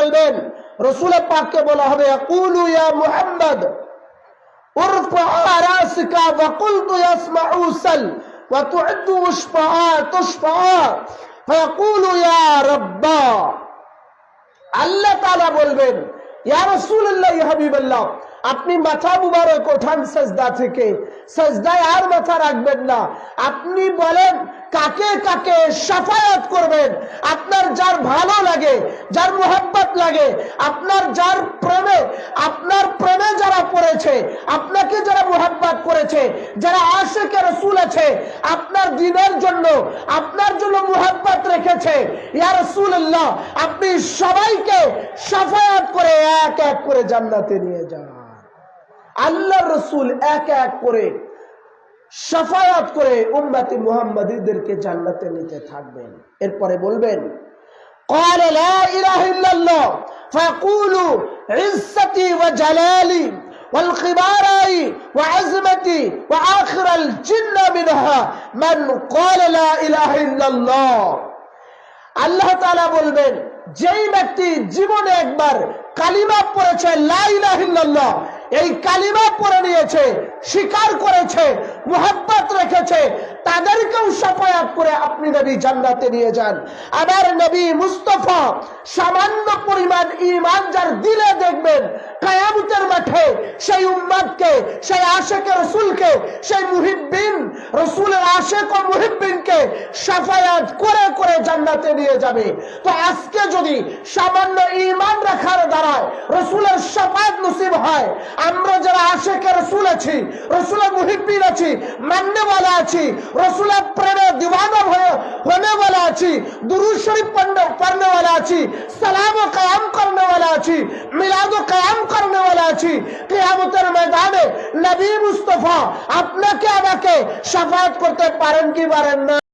বলবেন রসুল পাককে বলা হবে কুলু ইয়া মুহাম্মদ ارفع راسك وقلت يسمع سل وتعد وشفعا تشفعا فيقول يا رب আল্লাহ তাআলা বলবেন ইয়া রাসূলুল্লাহ ইয়া হাবিবাল্লাহ আপনি মাথা মুবারক ওঠান সাজদা থেকে। সাজদায় আর মাথা রাখবেন না। আপনি বলেন, কাকে কাকে সাফায়াত করবেন? আপনার যার ভালো লাগে, যার মোহাব্বত লাগে, আপনার যার প্রেমে, আপনার প্রেমে যারা পড়েছে, আপনাকে যারা মোহাব্বত করেছে, যারা আশেকে রসুল আছে, আপনার দিনের জন্য, আপনার জন্য মোহাব্বত রেখেছে। ইয়া রসুল্লাহ আপনি সবাইকে সাফায়াত করে এক এক করে জান্নাতে নিয়ে যান। আল্লাহ রসুল এক এক করে সাফায়াত করে উম্মতি মুহাম্মাদীদেরকে জান্নাতে নিতে থাকবেন এরপরে বলবেন قال لا إله إلا الله فيقولوا عزتي وجلالي والخباري وعزمتي وآخر الجن منها من قال لا إله إلا الله আল্লাহ তাআলা বলবেন যেই ব্যক্তি জীবনে একবার কালিমা পড়েছে লাইলাহিল্লাহ এই কালিমা পড়ে নিয়েছে, স্বীকার করেছে, মুহাব্বত রেখেছে, তাদেরকেও সাফায়াত করে আপনি নবী জান্নাতে নিয়ে যান। আবার নবী মুস্তফা সামান্য পরিমাণ ঈমান যার দিলে দেখবেন, কায়ামতের মাঠে সেই উম্মাদকে, সেই আশেকে রসুলকে, সেই মুহিব্বিন, রসুলের আশেক ও মুহিব্বিনকে সাফায়াত করে করে জান্নাতে নিয়ে যাবে। তো আজকে যদি সামান্য ইমান রাখার হয়, রসুলের সাফাত নসিব হয়। আমরা যারা আশেখ রসুল আছি, রসুলের মুহিব্বিন আছি, মান্যওয়ালা আছি, রসুলের প্রেমে দিওয়ানা হয়ে होने वाला अच्छी दुरूद शरीफ पढ़ने पढ़ने वाला अच्छी सलाम कायम करने वाला अच्छी मिलाद कायम करने वाला अच्छी কিয়ামত ময়দানে নবী মুস্তফা আপনাকে আমাকে সাফায়াত করতে পারেন কি পারেন না?